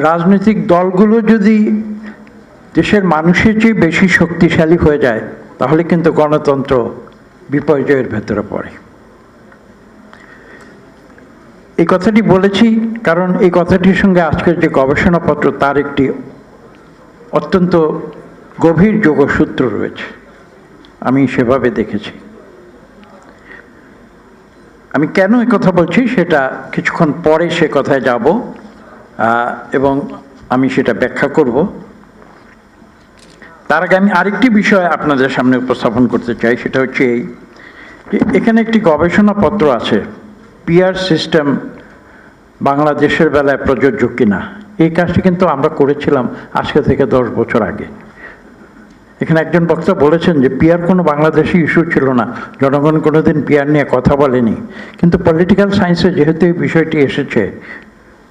রাজনৈতিক দলগুলো যদি দেশের মানুষের চেয়ে বেশি শক্তিশালী হয়ে যায়, তাহলে কিন্তু গণতন্ত্র বিপর্যয়ের ভেতরে পড়ে। এই কথাটি বলেছি কারণ এই কথাটির সঙ্গে আজকের যে গবেষণাপত্র, তার একটি অত্যন্ত গভীর যোগসূত্র রয়েছে। আমি সেভাবে দেখেছি। আমি কেন কথা বলছি সেটা কিছুক্ষণ পরে সে কথায় যাব। এবং আমি সেটা ব্যাখ্যা করব। তার আগে আমি আরেকটি বিষয় আপনাদের সামনে উপস্থাপন করতে চাই, সেটা হচ্ছে এই যে এখানে একটি গবেষণাপত্র আছে, পিয়ার সিস্টেম বাংলাদেশের বেলায় প্রযোজ্য কিনা। এই কাজটি কিন্তু আমরা করেছিলাম আজকে থেকে দশ বছর আগে। এখানে একজন বক্তা বলেছেন যে পিয়ার কোনো বাংলাদেশি ইস্যু ছিল না, জনগণ কোনোদিন পিয়ার নিয়ে কথা বলেনি। কিন্তু পলিটিক্যাল সায়েন্সে যেহেতু এই বিষয়টি এসেছে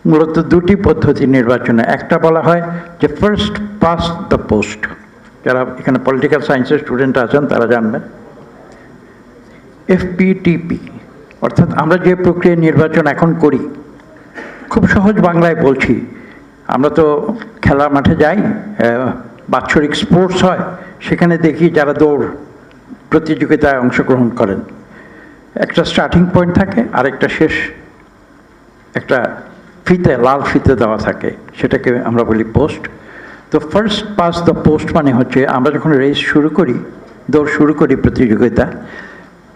মূলত দুটি পদ্ধতি নির্বাচনে। একটা বলা হয় যে ফার্স্ট পাস দ্য পোস্ট যারা এখানে পলিটিক্যাল সায়েন্সের স্টুডেন্ট আছেন, তারা জানবেন। এফপিটিপি অর্থাৎ আমরা যে প্রক্রিয়া নির্বাচন এখন করি, খুব সহজ বাংলায় বলছি। আমরা তো খেলার মাঠে যাই বাৎসরিক স্পোর্টস হয়, সেখানে দেখি যারা দৌড় প্রতিযোগিতায় অংশগ্রহণ করেন। একটা স্টার্টিং পয়েন্ট থাকে আর একটা শেষ। একটা ফিতে, লাল ফিতে দেওয়া থাকে, সেটাকে আমরা বলি পোস্ট। তো ফার্স্ট পাস দ্য পোস্ট মানে হচ্ছে আমরা যখন রেস শুরু করি, দৌড় শুরু করি প্রতিযোগিতা,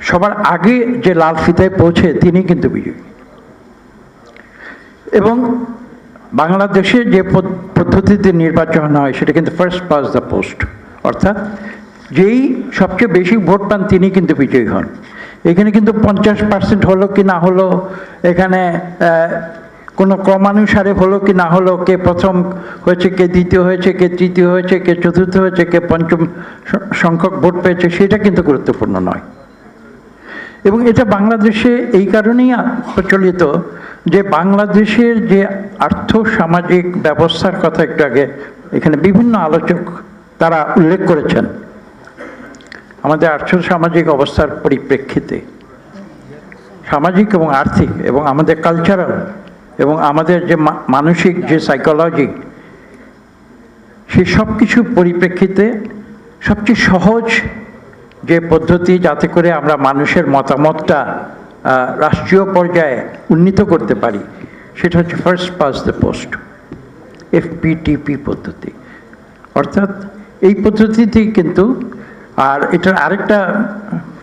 সবার আগে যে লাল ফিতায় পৌঁছে তিনি কিন্তু বিজয়ী। এবং বাংলাদেশে যে পদ্ধতিতে নির্বাচন হয়, সেটা কিন্তু ফার্স্ট পাস দ্য পোস্ট অর্থাৎ যেই সবচেয়ে বেশি ভোট পান তিনি কিন্তু বিজয়ী হন। এখানে কিন্তু পঞ্চাশ পার্সেন্ট হলো কি না হলো, এখানে কোনো ক্রমানুসারে হলো কি না হলো, কে প্রথম হয়েছে, কে দ্বিতীয় হয়েছে, কে তৃতীয় হয়েছে, কে চতুর্থ হয়েছে, কে পঞ্চম সংখ্যক ভোট পেয়েছে, সেটা কিন্তু গুরুত্বপূর্ণ নয়। এবং এটা বাংলাদেশে এই কারণেই প্রচলিত যে বাংলাদেশের যে আর্থ সামাজিক ব্যবস্থার কথা একটু আগে এখানে বিভিন্ন আলোচক তারা উল্লেখ করেছেন, আমাদের আর্থ সামাজিক অবস্থার পরিপ্রেক্ষিতে। সামাজিক এবং আর্থিক এবং আমাদের কালচারাল এবং আমাদের যে মানসিক যে সাইকোলজি সেই সব কিছুর পরিপ্রেক্ষিতে সবচেয়ে সহজ যে পদ্ধতি যাতে করে আমরা মানুষের মতামতটা রাষ্ট্রীয় পর্যায়ে উন্নীত করতে পারি, সেটা হচ্ছে first past the post FPTP পদ্ধতি। অর্থাৎ এই পদ্ধতিতেই কিন্তু আর এটার আরেকটা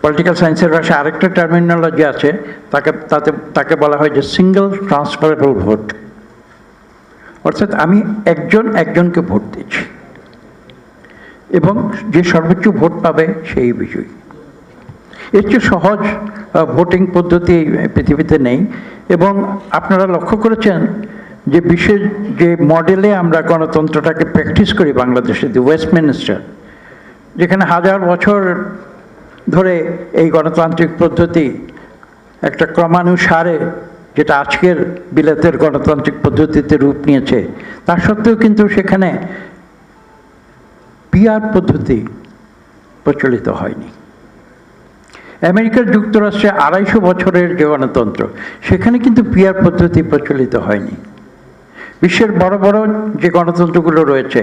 পলিটিক্যাল সায়েন্সের ভাষায় আরেকটা টার্মিনোলজি আছে, তাকে, তাতে, তাকে বলা হয় যে সিঙ্গেল ট্রান্সফারেবল ভোট অর্থাৎ আমি একজন একজনকে ভোট দিচ্ছি। এবং যে সর্বোচ্চ ভোট পাবে সেই বিজয়ী। এর চেয়ে সহজ ভোটিং পদ্ধতি পৃথিবীতে নেই। এবং আপনারা লক্ষ্য করেছেন যে বিশ্বের যে মডেলে আমরা গণতন্ত্রটাকে প্র্যাকটিস করি বাংলাদেশে দি ওয়েস্টমিনিস্টার যেখানে হাজার বছর ধরে এই গণতান্ত্রিক পদ্ধতি একটা ক্রমানুসারে যেটা আজকের বিলেতের গণতান্ত্রিক পদ্ধতিতে রূপ নিয়েছে, তা সত্ত্বেও কিন্তু সেখানে পিয়ার পদ্ধতি প্রচলিত হয়নি। আমেরিকার যুক্তরাষ্ট্রে আড়াইশো বছরের যে গণতন্ত্র, সেখানে কিন্তু পিয়ার পদ্ধতি প্রচলিত হয়নি। বিশ্বের বড় বড় যে গণতন্ত্রগুলো রয়েছে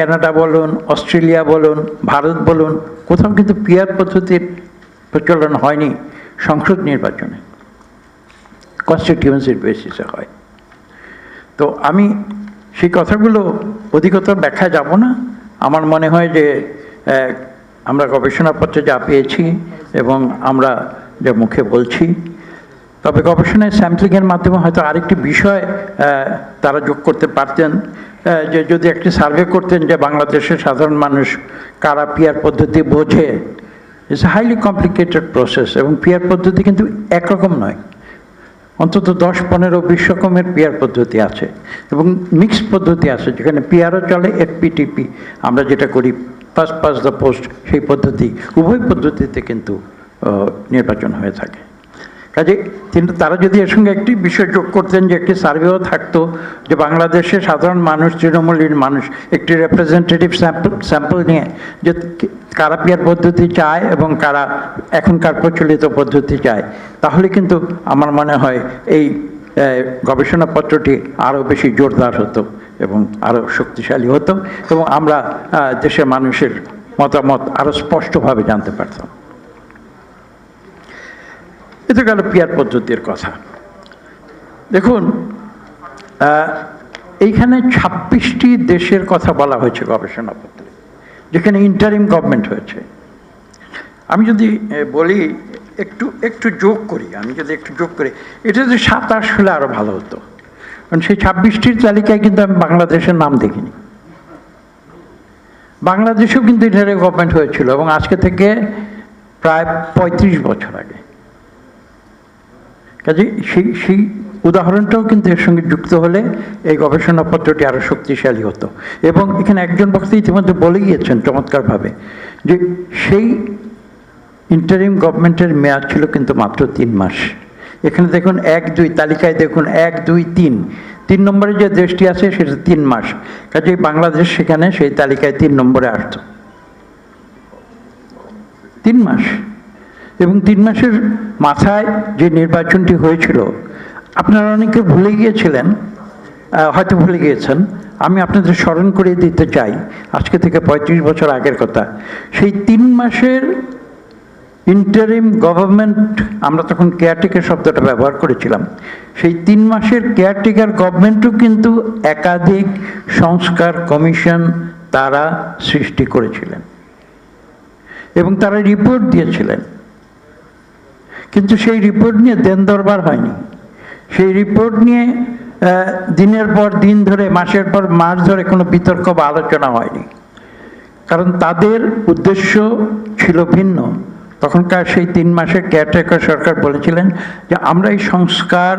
কানাডা বলুন, অস্ট্রেলিয়া বলুন, ভারত বলুন, কোথাও কিন্তু পিআর পদ্ধতির প্রচলন হয়নি সংসদ নির্বাচনে। কনস্টিটিউয়েন্সির বেসিসে হয়। তো আমি সেই কথাগুলো অধিকতর ব্যাখ্যা যাব না। আমার মনে হয় যে আমরা গবেষণাপত্রে যা পেয়েছি এবং আমরা যা মুখে বলছি তবে গবেষণায় স্যাম্পলিংয়ের মাধ্যমে হয়তো আরেকটি বিষয় তারা যোগ করতে পারতেন যে যদি একটি সার্ভে করতেন যে বাংলাদেশের সাধারণ মানুষ কারা পিয়ার পদ্ধতি বোঝে ইটস হাইলি কমপ্লিকেটেড প্রসেস এবং পিয়ার পদ্ধতি কিন্তু একরকম নয়। অন্তত দশ, পনেরো, বিশ রকমের পিয়ার পদ্ধতি আছে এবং মিক্সড পদ্ধতি আছে, যেখানে পিয়ারও চলে, এফপিটিপি, আমরা যেটা করি ফার্স্ট পাস দ্য পোস্ট সেই পদ্ধতি, উভয় পদ্ধতিতে কিন্তু নির্বাচন হয়ে থাকে। কাজে কিন্তু তারা যদি এর সঙ্গে একটি বিষয় যোগ করতেন যে একটি সার্ভেও থাকতো, যে বাংলাদেশে সাধারণ মানুষ, তৃণমূলের মানুষ, একটি রিপ্রেজেন্টেটিভ স্যাম্পল স্যাম্পল নিয়ে, যে কারা পিয়ার পদ্ধতি চায় এবং কারা এখনকার প্রচলিত পদ্ধতি চায়, তাহলে কিন্তু আমার মনে হয় এই গবেষণাপত্রটি আরও বেশি জোরদার হতো এবং আরও শক্তিশালী হতো এবং আমরা দেশের মানুষের মতামত আরও স্পষ্টভাবে জানতে পারতাম। এটা গেল পিয়ার পদ্ধতির কথা। দেখুন এইখানে ছাব্বিশটি দেশের কথা বলা হয়েছে গবেষণাপত্রে যেখানে ইন্টারিম গভর্নমেন্ট হয়েছে। আমি যদি বলি, একটু একটু যোগ করি, আমি যদি একটু যোগ করি, এটা যদি সাতাশ হলে আরও ভালো হতো। কারণ সেই ছাব্বিশটির তালিকায় কিন্তু আমি বাংলাদেশের নাম দেখিনি। বাংলাদেশেও কিন্তু ইন্টারিম গভর্নমেন্ট হয়েছিল এবং আজকে থেকে প্রায় পঁয়ত্রিশ বছর আগে। কাজে সেই সেই উদাহরণটাও কিন্তু এর সঙ্গে যুক্ত হলে এই গবেষণাপত্রটি আরও শক্তিশালী হতো। এবং এখানে একজন বক্তা ইতিমধ্যে বলে গিয়েছেন চমৎকারভাবে যে সেই ইন্টারিম গভর্নমেন্টের মেয়াদ ছিল কিন্তু মাত্র তিন মাস। এখানে দেখুন এক, দুই তালিকায় দেখুন এক, দুই, তিন। তিন নম্বরে যে দেশটি আছে সেটা তিন মাস। কাজেই বাংলাদেশ সেখানে সেই তালিকায় তিন নম্বরে আসতো। তিন মাস। এবং তিন মাসের মাথায় যে নির্বাচনটি হয়েছিল, আপনারা অনেকে ভুলে গিয়েছিলেন হয়তো ভুলে গিয়েছেন, আমি আপনাদের স্মরণ করিয়ে দিতে চাই, আজকে থেকে পঁয়ত্রিশ বছর আগের কথা। সেই তিন মাসের ইন্টারিম গভর্নমেন্ট আমরা তখন কেয়ারটেকার শব্দটা ব্যবহার করেছিলাম, সেই তিন মাসের কেয়ারটেকার গভর্নমেন্টও কিন্তু একাধিক সংস্কার কমিশন তারা সৃষ্টি করেছিলেন এবং তারা রিপোর্ট দিয়েছিলেন। কিন্তু সেই রিপোর্ট নিয়ে দেন দরবার হয়নি। সেই রিপোর্ট নিয়ে দিনের পর দিন ধরে, মাসের পর মাস ধরে কোনো বিতর্ক বা আলোচনা হয়নি। কারণ তাদের উদ্দেশ্য ছিল ভিন্ন। তখনকার সেই তিন মাসের কেয়ারটেকার সরকার বলেছিলেন যে, আমরা এই সংস্কার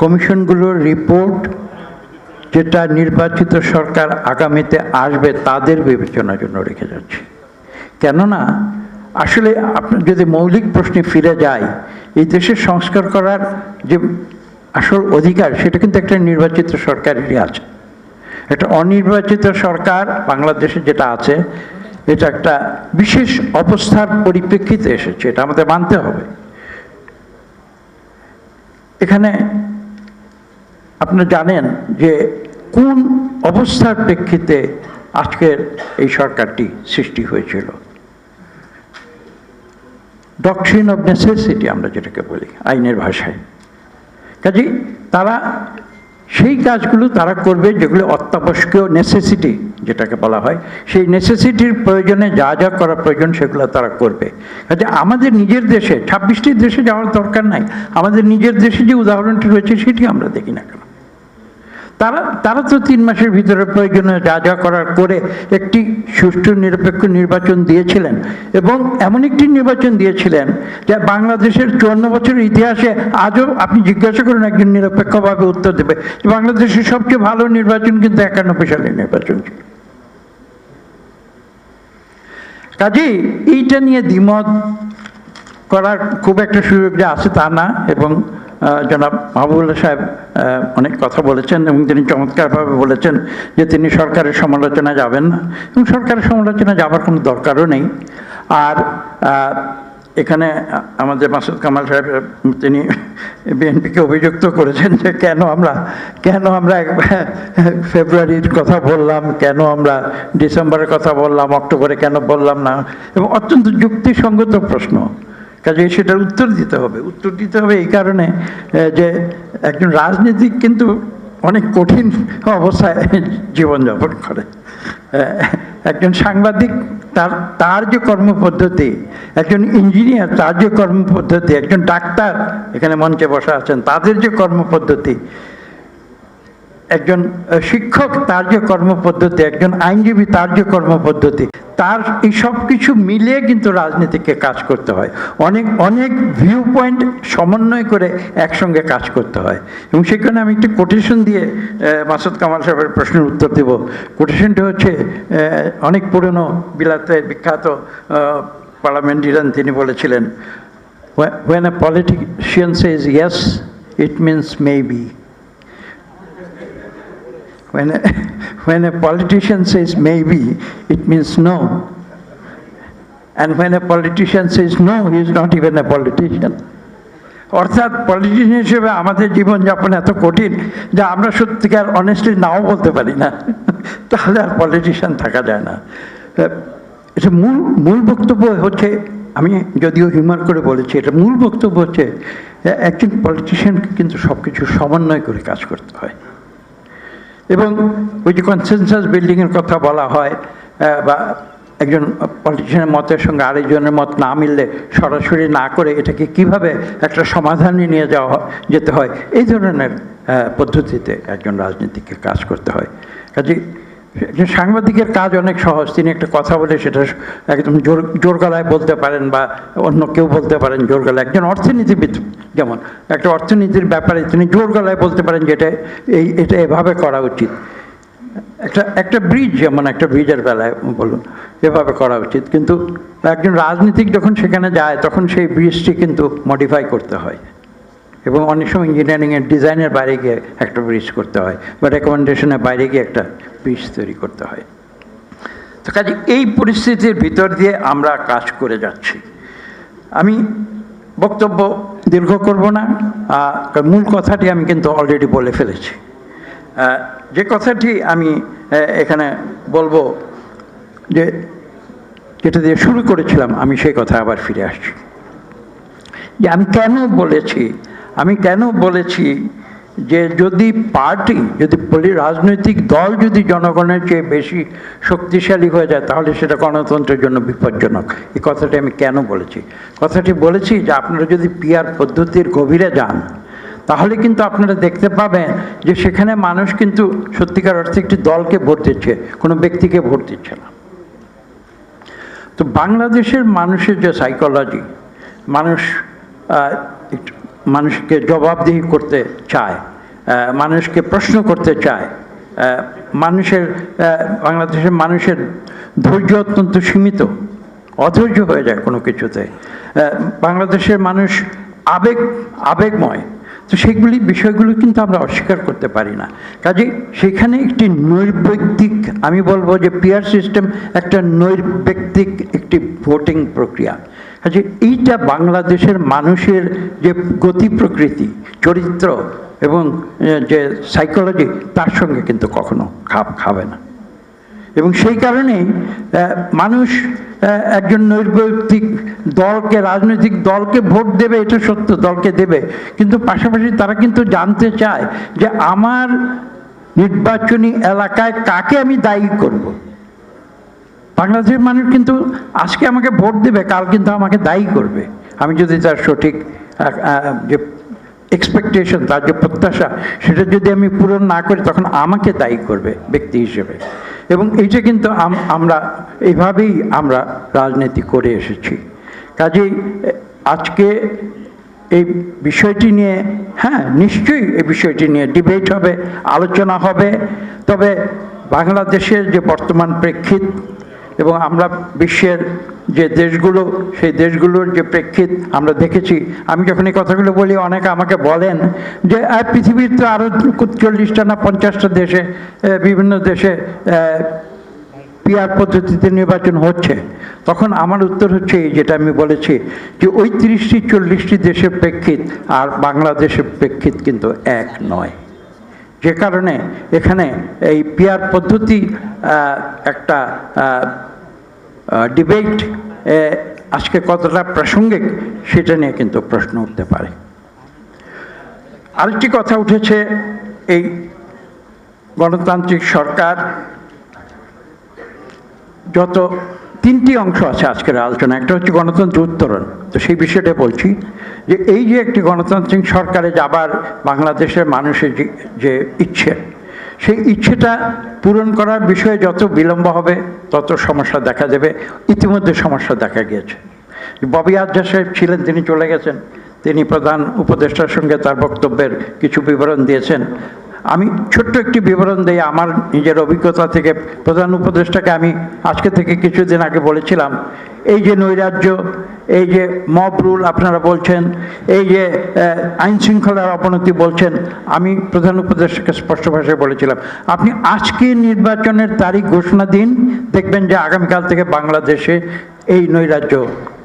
কমিশনগুলোর রিপোর্ট যেটা নির্বাচিত সরকার আগামীতে আসবে, তাদের বিবেচনার জন্য রেখে যাচ্ছি। কেননা আসলে আপনার যদি মৌলিক প্রশ্নে ফিরে যায় এই দেশের সংস্কার করার যে আসল অধিকার, সেটা কিন্তু একটা নির্বাচিত সরকারেরই আছে। একটা অনির্বাচিত সরকার বাংলাদেশে যেটা আছে, এটা একটা বিশেষ অবস্থার পরিপ্রেক্ষিতে এসেছে, এটা আমাদের মানতে হবে। এখানে আপনারা জানেন যে কোন অবস্থার প্রেক্ষিতে আজকের এই সরকারটি সৃষ্টি হয়েছিল? ডকট্রিন অফ নেসেসিটি আমরা যেটাকে বলি, আইনের ভাষায়। কাজেই তারা সেই কাজগুলো তারা করবে যেগুলো অত্যাবশ্যকীয় নেসেসিটি যেটাকে বলা হয়, সেই নেসেসিটির প্রয়োজনে যা যা করা প্রয়োজন সেগুলো তারা করবে। কাজে আমাদের নিজের দেশে, ছাব্বিশটি দেশে যাওয়ার দরকার নাই। আমাদের নিজের দেশে যে উদাহরণটি রয়েছে সেটি আমরা দেখি না কেন? তারা তারা তো তিন মাসের ভিতরে প্রয়োজনীয় যা যা করার করে একটি সুষ্ঠু নিরপেক্ষ নির্বাচন দিয়েছিলেন। এবং এমন একটি নির্বাচন দিয়েছিলেন যা বাংলাদেশের চুয়ান্ন বছরের ইতিহাসে আজও আপনি জিজ্ঞাসা করুন একজন নিরপেক্ষভাবে উত্তর দেবে বাংলাদেশের সবচেয়ে ভালো নির্বাচন কিন্তু একানব্বই সালের নির্বাচন ছিল। কাজেই এইটা নিয়ে দ্বিমত করার খুব একটা সুযোগ যে আছে তা না এবং জনাব মাহবুবুল্লাহ সাহেব অনেক কথা বলেছেন এবং তিনি চমৎকারভাবে বলেছেন যে তিনি সরকারের সমালোচনা যাবেন না। এবং সরকারের সমালোচনা যাবার কোনো দরকারও নেই। আর এখানে আমাদের মাসুদ কামাল সাহেব, তিনি বিএনপিকে অভিযুক্ত করেছেন যে কেন আমরা কেন আমরা ফেব্রুয়ারির কথা বললাম, কেন আমরা ডিসেম্বরের কথা বললাম, অক্টোবরে কেন বললাম না? এবং অত্যন্ত যুক্তিসঙ্গত প্রশ্ন। কাজে সেটার উত্তর দিতে হবে। উত্তর দিতে হবে এই কারণে যে একজন রাজনীতিক কিন্তু অনেক কঠিন অবস্থায় জীবনযাপন করে। একজন সাংবাদিক তার তার যে কর্মপদ্ধতি, একজন ইঞ্জিনিয়ার তার যে কর্মপদ্ধতি, একজন ডাক্তার এখানে মঞ্চে বসা আছেন, তাদের যে কর্মপদ্ধতি একজন শিক্ষক তার যে কর্মপদ্ধতি একজন আইনজীবী তার যে কর্মপদ্ধতি তার এই সব কিছু মিলিয়ে কিন্তু রাজনীতিকে কাজ করতে হয়। অনেক অনেক ভিউ পয়েন্ট সমন্বয় করে একসঙ্গে কাজ করতে হয়। এবং সেখানে আমি একটি কোটেশন দিয়ে মাসুদ কামাল সাহেবের প্রশ্নের উত্তর দেব। কোটেশনটা হচ্ছে অনেক পুরনো বিলাতে বিখ্যাত পার্লামেন্টারিয়ান তিনি বলেছিলেন when a politician says yes, it means maybe. When a, when a politician says maybe, it means no. And when a politician says no, he is not even a politician. অর্থাৎ politician হিসেবে আমাদের জীবনযাপন এত কঠিন যে আমরা সত্যিকার honestly নাও বলতে পারি না তাহলে আর পলিটিশিয়ান থাকা যায় না এটা মূল মূল বক্তব্য হচ্ছে আমি যদিও হিউমার করে বলেছি এটা মূল বক্তব্য হচ্ছে একজন পলিটিশিয়ানকে কিন্তু সব কিছু সমন্বয় করে কাজ করতে হয় এবং ওই যে কনসেনসাস বিল্ডিংয়ের কথা বলা হয় বা একজন পলিটিশিয়ানের মতের সঙ্গে আরেকজনের মত না মিললে সরাসরি না করে এটাকে কীভাবে একটা সমাধানে নিয়ে যাওয়া যেতে হয়, এই ধরনের পদ্ধতিতে একজন রাজনীতিকে কাজ করতে হয়। কাজে সাংবাদিকের কাজ অনেক সহজ, তিনি একটা কথা বলে সেটা একদম জোর জোর গলায় বলতে পারেন বা অন্য কেউ বলতে পারেন জোর গলায়। একজন অর্থনীতিবিদ যেমন, একটা অর্থনীতির ব্যাপারে তিনি জোর গলায় বলতে পারেন যে এটা, এই, এটা এভাবে করা উচিত। একটা একটা ব্রিজ যেমন একটা ব্রিজের বেলায় বলুন, এভাবে করা উচিত। কিন্তু একজন রাজনীতিক যখন সেখানে যায়, তখন সেই ব্রিজটি কিন্তু মডিফাই করতে হয়। এবং অনেক সময় ইঞ্জিনিয়ারিংয়ের ডিজাইনের বাইরে গিয়ে একটা ব্রিজ করতে হয় বা রেকমেন্ডেশনের বাইরে গিয়ে একটা ব্রিজ তৈরি করতে হয়। তো কাজে এই পরিস্থিতির ভিতর দিয়ে আমরা কাজ করে যাচ্ছি। আমি বক্তব্য দীর্ঘ করব না মূল কথাটি আমি কিন্তু অলরেডি বলে ফেলেছি। যে কথাটি আমি এখানে বলব যে, যেটা দিয়ে শুরু করেছিলাম, আমি সেই কথা আবার ফিরে আসছি। যে আমি কেন বলেছি আমি কেন বলেছি যে যদি পার্টি, যদি রাজনৈতিক দল যদি জনগণের চেয়ে বেশি শক্তিশালী হয়ে যায়, তাহলে সেটা গণতন্ত্রের জন্য বিপজ্জনক। এই কথাটি আমি কেন বলেছি? কথাটি বলেছি যে আপনারা যদি পিয়ার পদ্ধতির গভীরে যান, তাহলে কিন্তু আপনারা দেখতে পাবেন যে সেখানে মানুষ কিন্তু সত্যিকার অর্থে একটি দলকে ভোট দিচ্ছে, কোনো ব্যক্তিকে ভোট দিচ্ছে না। তো বাংলাদেশের মানুষের যে সাইকোলজি মানুষ একটু মানুষকে জবাবদিহি করতে চায় মানুষকে প্রশ্ন করতে চায় মানুষের বাংলাদেশের মানুষের ধৈর্য অত্যন্ত সীমিত, অধৈর্য হয়ে যায় কোনো কিছুতে। বাংলাদেশের মানুষ আবেগ, আবেগময়, তো সেগুলি, বিষয়গুলো কিন্তু আমরা অস্বীকার করতে পারি না। কাজে সেখানে একটি নৈর্ব্যক্তিক, আমি বলব যে পিয়ার সিস্টেম একটা নৈর্ব্যক্তিক একটি ভোটিং প্রক্রিয়া। কাজে এইটা বাংলাদেশের মানুষের যে গতি প্রকৃতি চরিত্র এবং যে সাইকোলজি তার সঙ্গে কিন্তু কখনো খাপ খাবে না এবং সেই কারণেই আহ, মানুষ একজন নৈর্ব্যক্তিক দলকে রাজনৈতিক দলকে ভোট দেবে এটা সত্য দলকে দেবে কিন্তু পাশাপাশি তারা কিন্তু জানতে চায় যে আমার নির্বাচনী এলাকায় কাকে আমি দায়ী করব। বাংলাদেশের মানুষ কিন্তু আজকে আমাকে ভোট দেবে, কাল কিন্তু আমাকে দায়ী করবে। আমি যদি তার সঠিক যে এক্সপেকটেশন তার যে প্রত্যাশা, সেটা যদি আমি পূরণ না করি, তখন আমাকে দায়ী করবে ব্যক্তি হিসেবে। এবং এইটা কিন্তু আমরা, এইভাবেই আমরা রাজনীতি করে এসেছি। কাজেই আজকে এই বিষয়টি নিয়ে হ্যাঁ নিশ্চয়ই এই বিষয়টি নিয়ে ডিবেট হবে, আলোচনা হবে। তবে বাংলাদেশের যে বর্তমান প্রেক্ষিত এবং আমরা বিশ্বের যে দেশগুলো, সেই দেশগুলোর যে প্রেক্ষিত আমরা দেখেছি, আমি যখন এই কথাগুলো বলি, অনেকে আমাকে বলেন যে পৃথিবীর তো আরও চল্লিশটা না পঞ্চাশটা দেশে বিভিন্ন দেশে পিয়ার পদ্ধতিতে নির্বাচন হচ্ছে। তখন আমার উত্তর হচ্ছে এই যেটা আমি বলেছি, যে ওই তিরিশটি, চল্লিশটি দেশের প্রেক্ষিত আর বাংলাদেশের প্রেক্ষিত কিন্তু এক নয়। যে কারণে এখানে এই পিয়ার পদ্ধতি একটা ডিবেট আজকে কতটা প্রাসঙ্গিক সেটা নিয়ে কিন্তু প্রশ্ন উঠতে পারে। আরেকটি কথা উঠেছে, এই গণতান্ত্রিক সরকার যত তিনটি অংশ আছে আজকের আলোচনা। একটা হচ্ছে গণতন্ত্র উত্তরণ। তো সেই বিষয়টা বলছি যে এই যে একটি গণতান্ত্রিক সরকারে যাবার বাংলাদেশের মানুষের যে ইচ্ছে, সেই ইচ্ছেটা পূরণ করার বিষয়ে যত বিলম্ব হবে, তত সমস্যা দেখা দেবে ইতিমধ্যে সমস্যা দেখা গিয়েছে। ববি আজ্জা সাহেব ছিলেন, তিনি চলে গেছেন। তিনি প্রধান উপদেষ্টার সঙ্গে তার বক্তব্যের কিছু বিবরণ দিয়েছেন। আমি ছোট্ট একটি বিবরণ দিই, আমার নিজের অভিজ্ঞতা থেকে, প্রধান উপদেষ্টাকে আমি আজকে থেকে কিছুদিন আগে বলেছিলাম, এই যে নৈরাজ্য, এই যে মব রুল আপনারা বলছেন, এই যে আইন শৃঙ্খলার অবনতি বলছেন, আমি প্রধান উপদেষ্টাকে স্পষ্ট ভাষায় বলেছিলাম। আপনি আজকে নির্বাচনের তারিখ ঘোষণা দিন, দেখবেন যে আগামীকাল থেকে বাংলাদেশে এই নৈরাজ্য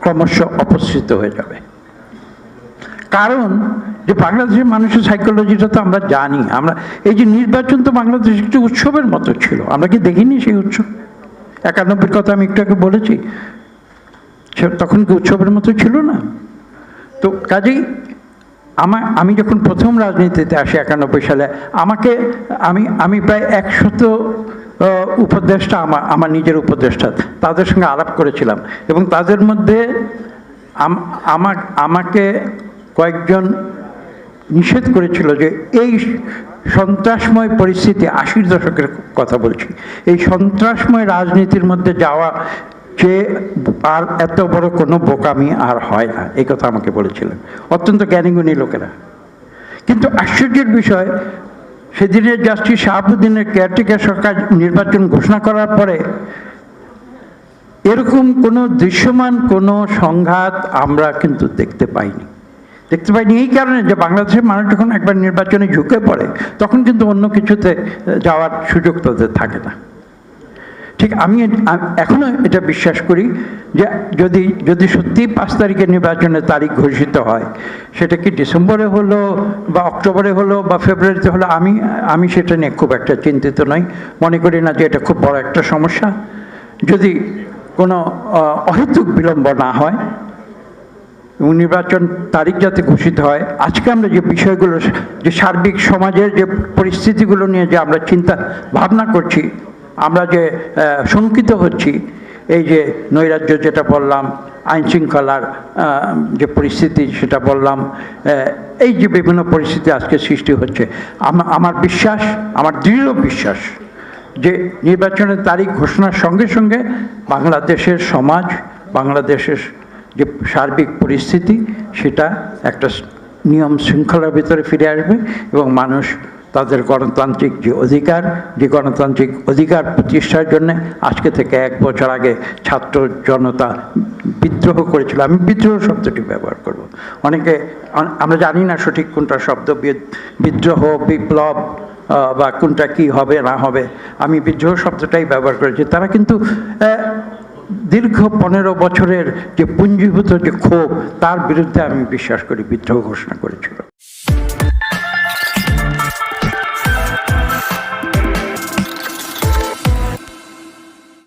ক্রমশ অপসৃত হয়ে যাবে। কারণ যে বাংলাদেশের মানুষের সাইকোলজিটা তো আমরা জানি। আমরা এই যে নির্বাচন তো বাংলাদেশ একটি উৎসবের মতো ছিল। আমরা কি দেখিনি সেই উৎসব? একানব্বই কথা আমি একটু আগে বলেছি। সে তখন কি উৎসবের মতো ছিল না? তো কাজেই আমার আমি যখন প্রথম রাজনীতিতে আসি একানব্বই সালে, আমাকে আমি আমি প্রায় একশত উপদেষ্টা আমার আমার নিজের উপদেষ্টা তাদের সঙ্গে আলাপ করেছিলাম। এবং তাদের মধ্যে আমাকে কয়েকজন নিষেধ করেছিল যে এই সন্ত্রাসময় পরিস্থিতি আশির দশকের কথা বলছি। এই সন্ত্রাসময় রাজনীতির মধ্যে যাওয়া যে আর এত বড় কোনো বোকামি আর হয় না, এই কথা আমাকে বলেছিলেন। অত্যন্ত জ্ঞানীগুণী লোকেরা। কিন্তু আশ্চর্যের বিষয়, সেদিনের জাস্টিস শাহাবুদ্দিনের কেয়ারটেকার সরকার নির্বাচন ঘোষণা করার পরে এরকম কোনো দৃশ্যমান কোনো সংঘাত আমরা কিন্তু দেখতে পাইনি। দেখতে পাইনি। এই কারণে যে বাংলাদেশের মানুষ যখন একবার নির্বাচনে ঝুঁকে পড়ে, তখন কিন্তু অন্য কিছুতে যাওয়ার সুযোগ তাদের থাকে না। ঠিক আমি আ- এখনও এটা বিশ্বাস করি যে যদি যদি সত্যি পাঁচ তারিখে নির্বাচনের তারিখ ঘোষিত হয়, সেটা কি ডিসেম্বরে হলো বা অক্টোবরে হলো বা ফেব্রুয়ারিতে হলো, আমি আমি সেটা নিয়ে খুব একটা চিন্তিত নই। মনে করি না যে এটা খুব বড় একটা সমস্যা। যদি কোনো অহেতুক বিলম্ব না হয় এবং নির্বাচন তারিখ যাতে ঘোষিত হয়। আজকে আমরা যে বিষয়গুলো, যে সার্বিক সমাজের যে পরিস্থিতিগুলো নিয়ে যে আমরা চিন্তা ভাবনা করছি, আমরা যে শঙ্কিত হচ্ছি, এই যে নৈরাজ্য যেটা বললাম, আইন শৃঙ্খলার যে পরিস্থিতি সেটা বললাম এই যে বিভিন্ন পরিস্থিতি আজকে সৃষ্টি হচ্ছে আমার বিশ্বাস, আমার দৃঢ় বিশ্বাস যে নির্বাচনের তারিখ ঘোষণার সঙ্গে সঙ্গে বাংলাদেশের সমাজ, বাংলাদেশের যে সার্বিক পরিস্থিতি, সেটা একটা নিয়ম শৃঙ্খলার ভিতরে ফিরে আসবে এবং মানুষ তাদের গণতান্ত্রিক যে অধিকার, যে গণতান্ত্রিক অধিকার প্রতিষ্ঠার জন্য আজকে থেকে এক বছর আগে ছাত্র জনতা বিদ্রোহ করেছিল। আমি বিদ্রোহ শব্দটি ব্যবহার করব। অনেকে আমরা জানি না সঠিক কোনটা শব্দ বিদ্রোহ, বিপ্লব বা কোনটা কি হবে, না হবে। আমি বিদ্রোহ শব্দটাই ব্যবহার করেছি। তারা কিন্তু দীর্ঘ পনেরো বছরের যে পুঞ্জীভূত যে ক্ষোভ, তার বিরুদ্ধে আমি বিশ্বাস করি, বিদ্রোহ ঘোষণা করেছিল।